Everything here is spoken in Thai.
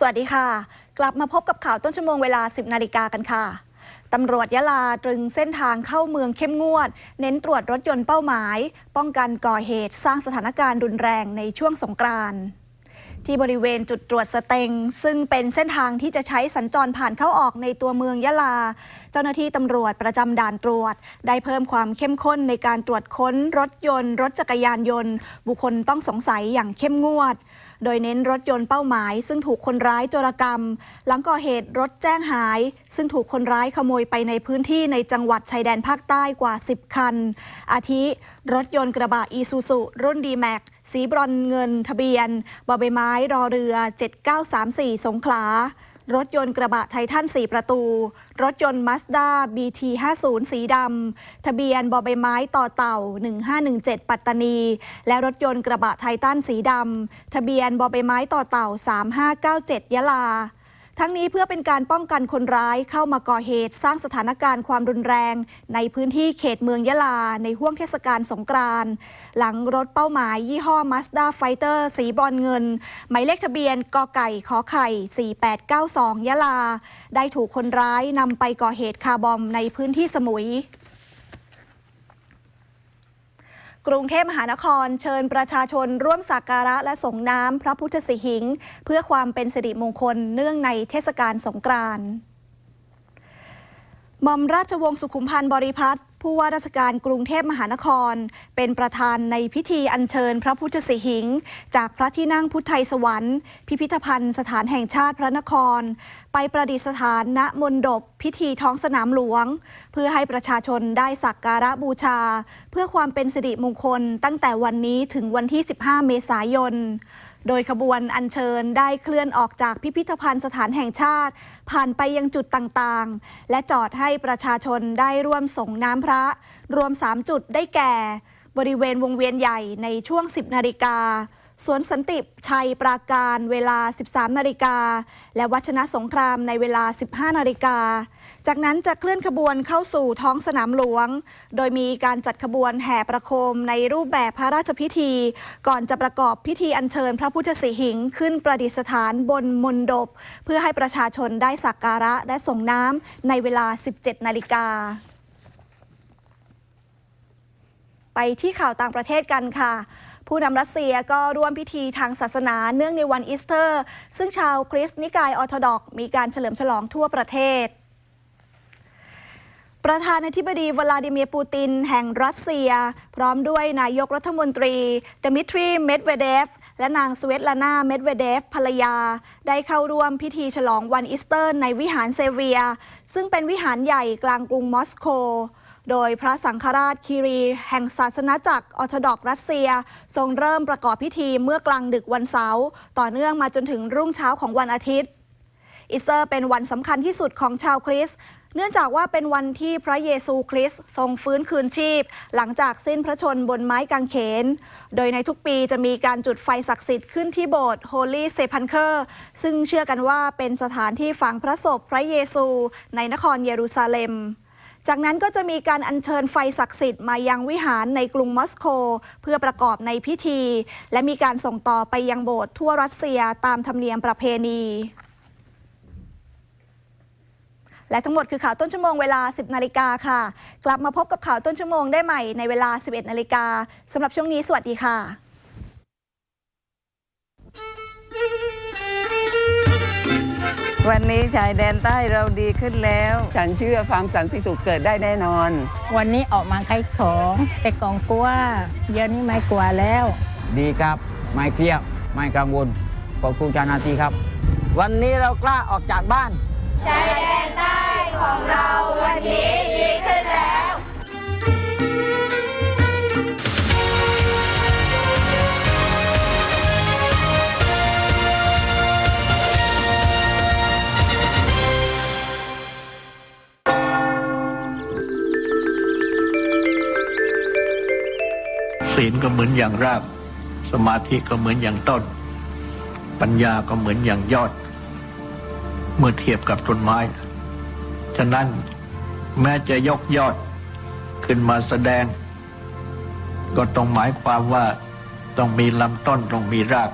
สวัสดีค่ะ กลับมาพบกับข่าวต้นชั่วโมงเวลา 10 นาฬิกากันค่ะตำรวจยะลาตรึงเส้นทางเข้าเมืองเข้มงวด เน้นตรวจรถยนต์เป้าหมาย ป้องกันก่อเหตุสร้างสถานการณ์รุนแรงในช่วงสงกรานต์ ที่บริเวณจุดตรวจสเตง ซึ่งเป็นเส้นทางที่จะใช้สัญจรผ่านเข้าออกในตัวเมืองยะลา เจ้าหน้าที่ตำรวจประจำด่านตรวจ ได้เพิ่มความเข้มข้นในการตรวจค้นรถยนต์ รถจักรยานยนต์ บุคคลต้องสงสัยอย่างเข้มงวด โดยเน้นรถยนต์เป้าหมาย ซึ่งถูกคนร้ายโจรกรรม หลังก่อเหตุรถแจ้งหาย ซึ่งถูกคนร้ายขโมยไปในพื้นที่ในจังหวัดชายแดนภาคใต้กว่า 10 คัน อาทิ รถยนต์กระบะอีซูซุรุ่นดีแม็ก สีบรอนเงินทะเบียนบอใบไม้รอเรือ 7934 สงขลารถยนต์กระบะไททัน4 ประตู รถยนต์มาสด้า BT50 สีดำ ทะเบียนบอใบไม้ต่อเต่า 1517 ปัตตานี และรถยนต์กระบะไททันสีดำ ทะเบียนบอใบไม้ต่อเต่า 3597 ยะลา ทั้งนี้เพื่อเป็นการป้องกันคนร้ายเข้ามาก่อเหตุ สร้างสถานการณ์ความรุนแรง ในพื้นที่เขตเมืองยะลา ในห่วงเทศกาลสงกรานต์หลังรถเป้าหมายยี่ห้อ Mazda Fighter สีบอลเงิน หมายเลขทะเบียนกไก่ขอไข่ 4892 ยะลา ได้ถูกคนร้ายนำไปก่อเหตุคาร์บอมในพื้นที่สมุย กรุงเทพมหานคร เชิญประชาชนร่วมสักการะและส่งน้ำพระพุทธสิหิง เพื่อความเป็นสิริมงคลเนื่องในเทศกาลสงกรานต์หม่อมราชวงศ์สุขุมพันธ์บริพัตร ผู้ว่าราชการกรุงเทพมหานคร เป็นประธานในพิธีอัญเชิญพระพุทธสิหิงค์จากพระที่นั่งพุทธไทยสวรรค์ พิพิธภัณฑ์สถานแห่งชาติพระนคร ไปประดิษฐานณมณฑปพิธีท้องสนามหลวง เพื่อให้ประชาชนได้สักการะบูชา เพื่อความเป็นสิริมงคลตั้งแต่วันนี้ถึงวันที่ 15 เมษายน โดยขบวนอัญเชิญได้เคลื่อนออกจากพิพิธภัณฑ์สถานแห่งชาติ ผ่านไปยังจุดต่างๆ และจอดให้ประชาชนได้ร่วมส่งน้ำพระ รวม 3 จุดได้แก่ บริเวณวงเวียนใหญ่ในช่วง 10 นาฬิกา สวนสันติชัยปราการเวลา 13 นาฬิกา และวัชนะสงครามในเวลา 15 นาฬิกา จากนั้นจะเคลื่อนขบวนเข้าสู่ท้องสนามหลวง โดยมีการจัดขบวนแห่ประโคมในรูปแบบพระราชพิธี ก่อนจะประกอบพิธีอัญเชิญพระพุทธสิหิงค์ขึ้นประดิษฐานบนมณฑปเพื่อให้ประชาชนได้สักการะและส่งน้ำในเวลา 17 นาฬิกาไปที่ข่าวต่างประเทศกันค่ะ ผู้นำรัสเซียก็ร่วมพิธีทางศาสนาเนื่องในวันอีสเตอร์ ซึ่งชาวคริสต์นิกายออร์โธดอกมีการเฉลิมฉลองทั่วประเทศประธานาธิบดีวลาดิเมียร์ปูติน แห่งรัสเซีย พร้อมด้วยนายกรัฐมนตรีดมิทรีเมดเวเดฟ และนางสเวตลานาเมดเวเดฟ ภรรยา ได้เข้าร่วมพิธีฉลองวันอีสเตอร์ในวิหารเซเวีย ซึ่งเป็นวิหารใหญ่กลางกรุงมอสโก โดยพระสังฆราชคีรีแห่งศาสนาจักรออร์โธดอกรัสเซีย ทรงเริ่มประกอบพิธีเมื่อกลางดึกวันเสาร์ต่อเนื่องมาจนถึงรุ่งเช้าของวันอาทิตย์อีสเตอร์เป็นวันสำคัญที่สุดของชาวคริสต์เนื่องจากว่าเป็นวันที่พระเยซูคริสต์ทรงฟื้นคืนชีพ หลังจากสิ้นพระชนบนไม้กางเขน โดยในทุกปีจะมีการจุดไฟศักดิ์สิทธิ์ขึ้นที่โบสถ์ Holy Sepulchre ซึ่งเชื่อกันว่าเป็นสถานที่ฝังพระศพพระเยซูในนครเยรูซาเล็ม จากนั้นก็จะมีการอัญเชิญไฟศักดิ์สิทธิ์มายังวิหารในกรุงมอสโก เพื่อประกอบในพิธี และมีการส่งต่อไปยังโบสถ์ทั่วรัสเซียตามธรรมเนียมประเพณี และทั้งหมดคือข่าวต้นชั่วโมงเวลา 10 นาฬิกาค่ะ กลับมาพบกับข่าวต้นชั่วโมงได้ใหม่ในเวลา 11 นาฬิกาสำหรับช่วงนี้สวัสดีค่ะ วันนี้ชายแดนใต้เราดีขึ้นแล้ว ฉันเชื่อความสันติสุขเกิดได้แน่นอน วันนี้ออกมาขายของแต่กองกลัวเดี๋ยวนี้ไม่กลัวแล้ว ดีครับ ไม่เครียดไม่กังวลขอบคุณเจ้าหน้าที่ครับ วันนี้เรากล้าออกจากบ้าน ศีลก็เหมือนอย่างราก สมาธิก็เหมือนอย่างต้น ปัญญาก็เหมือนอย่างยอด เมื่อเทียบกับต้นไม้ ฉะนั้นแม้จะยกยอดขึ้นมาแสดง ก็ต้องหมายความว่าต้องมีลำต้นต้องมีราก